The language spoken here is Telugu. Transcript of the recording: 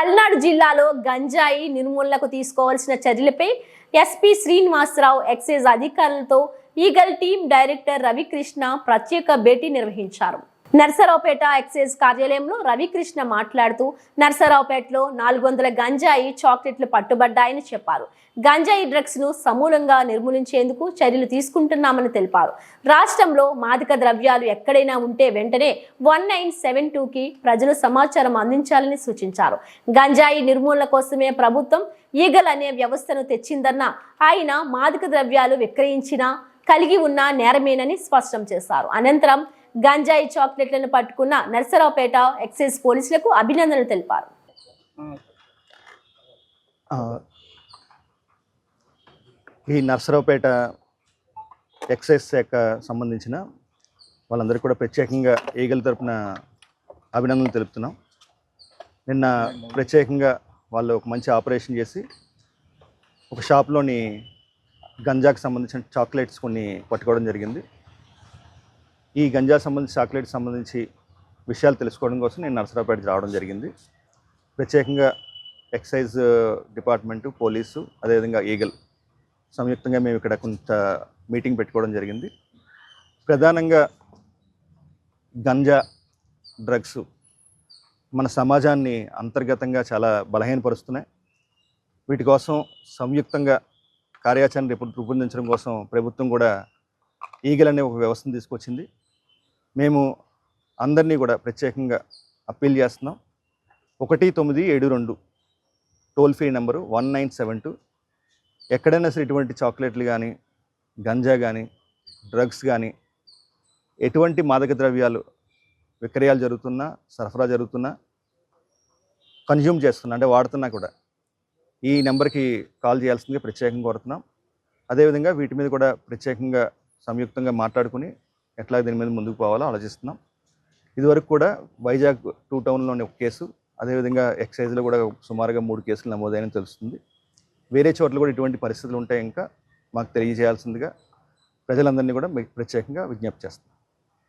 పల్నాడు జిల్లాలో గంజాయి నిర్మూలనకు తీసుకోవాల్సిన చర్యలపై ఎస్పీ శ్రీనివాసరావు ఎక్సైజ్ అధికారులతో ఈగల్ టీం డైరెక్టర్ రవికృష్ణ ప్రత్యేక భేటీ నిర్వహించారు. నర్సరావుపేట ఎక్సైజ్ కార్యాలయంలో రవికృష్ణ మాట్లాడుతూ నర్సరావుపేటలో నాలుగు వందల గంజాయి చాక్లెట్లు పట్టుబడ్డాయని చెప్పారు. గంజాయి డ్రగ్స్ను సమూలంగా నిర్మూలించేందుకు చర్యలు తీసుకుంటున్నామని తెలిపారు. రాష్ట్రంలో మాదక ద్రవ్యాలు ఎక్కడైనా ఉంటే వెంటనే వన్ నైన్ సెవెన్ టూకి ప్రజలు సమాచారం అందించాలని సూచించారు. గంజాయి నిర్మూలన కోసమే ప్రభుత్వం ఈగల్ అనే వ్యవస్థను తెచ్చిందన్న ఆయన మాదక ద్రవ్యాలు విక్రయించినా కలిగి ఉన్న నేరమేనని స్పష్టం చేశారు. అనంతరం గంజాయి చాక్లెట్లను పట్టుకున్న నర్సరావుపేట ఎక్సైజ్ పోలీసులకు అభినందనలు తెలిపారు. ఈ నర్సరావుపేట ఎక్సైజ్ శాఖ సంబంధించిన వాళ్ళందరికీ కూడా ప్రత్యేకంగా ఈగల తరపున అభినందనలు తెలుపుతున్నాం. నిన్న ప్రత్యేకంగా వాళ్ళు ఒక మంచి ఆపరేషన్ చేసి ఒక షాప్లోని గంజాకి సంబంధించిన చాక్లెట్స్ కొన్ని పట్టుకోవడం జరిగింది. ఈ గంజా సంబంధించి చాక్లెట్స్ సంబంధించి విషయాలు తెలుసుకోవడం కోసం నేను నర్సరాపేట రావడం జరిగింది. ప్రత్యేకంగా ఎక్సైజ్ డిపార్ట్మెంటు పోలీసు అదేవిధంగా ఈగల్ సంయుక్తంగా మేము ఇక్కడ కొంత మీటింగ్ పెట్టుకోవడం జరిగింది. ప్రధానంగా గంజా డ్రగ్స్ మన సమాజాన్ని అంతర్గతంగా చాలా బలహీనపరుస్తున్నాయి. వీటి కోసం సంయుక్తంగా కార్యాచరణ రూపొందించడం కోసం ప్రభుత్వం కూడా ఈగల్ అనే ఒక వ్యవస్థను తీసుకొచ్చింది. మేము అందరినీ కూడా ప్రత్యేకంగా అప్పీల్ చేస్తున్నాం. ఒకటి తొమ్మిది ఏడు రెండు toll free number one nine seven two. ఎక్కడైనా సరే ఇటువంటి చాక్లెట్లు కానీ గంజా కానీ డ్రగ్స్ కానీ ఎటువంటి మాదక ద్రవ్యాలు విక్రయాలు జరుగుతున్నా సరఫరా జరుగుతున్నా కన్జ్యూమ్ చేస్తున్నా అంటే వాడుతున్నా కూడా ఈ నెంబర్కి కాల్ చేయాల్సిందిగా ప్రత్యేకంగా కోరుతున్నాం. అదేవిధంగా వీటి మీద కూడా ప్రత్యేకంగా సంయుక్తంగా మాట్లాడుకుని ఎట్లా దీని మీద ముందుకు పోవాలో ఆలోచిస్తున్నాం. ఇదివరకు కూడా వైజాగ్ టూ టౌన్లోని ఒక కేసు అదేవిధంగా ఎక్సైజ్లో కూడా సుమారుగా మూడు కేసులు నమోదైన తెలుస్తుంది. వేరే చోట్ల కూడా ఇటువంటి పరిస్థితులు ఉంటాయి ఇంకా మాకు తెలియజేయాల్సిందిగా ప్రజలందరినీ కూడా మీకు ప్రత్యేకంగా విజ్ఞప్తి చేస్తాం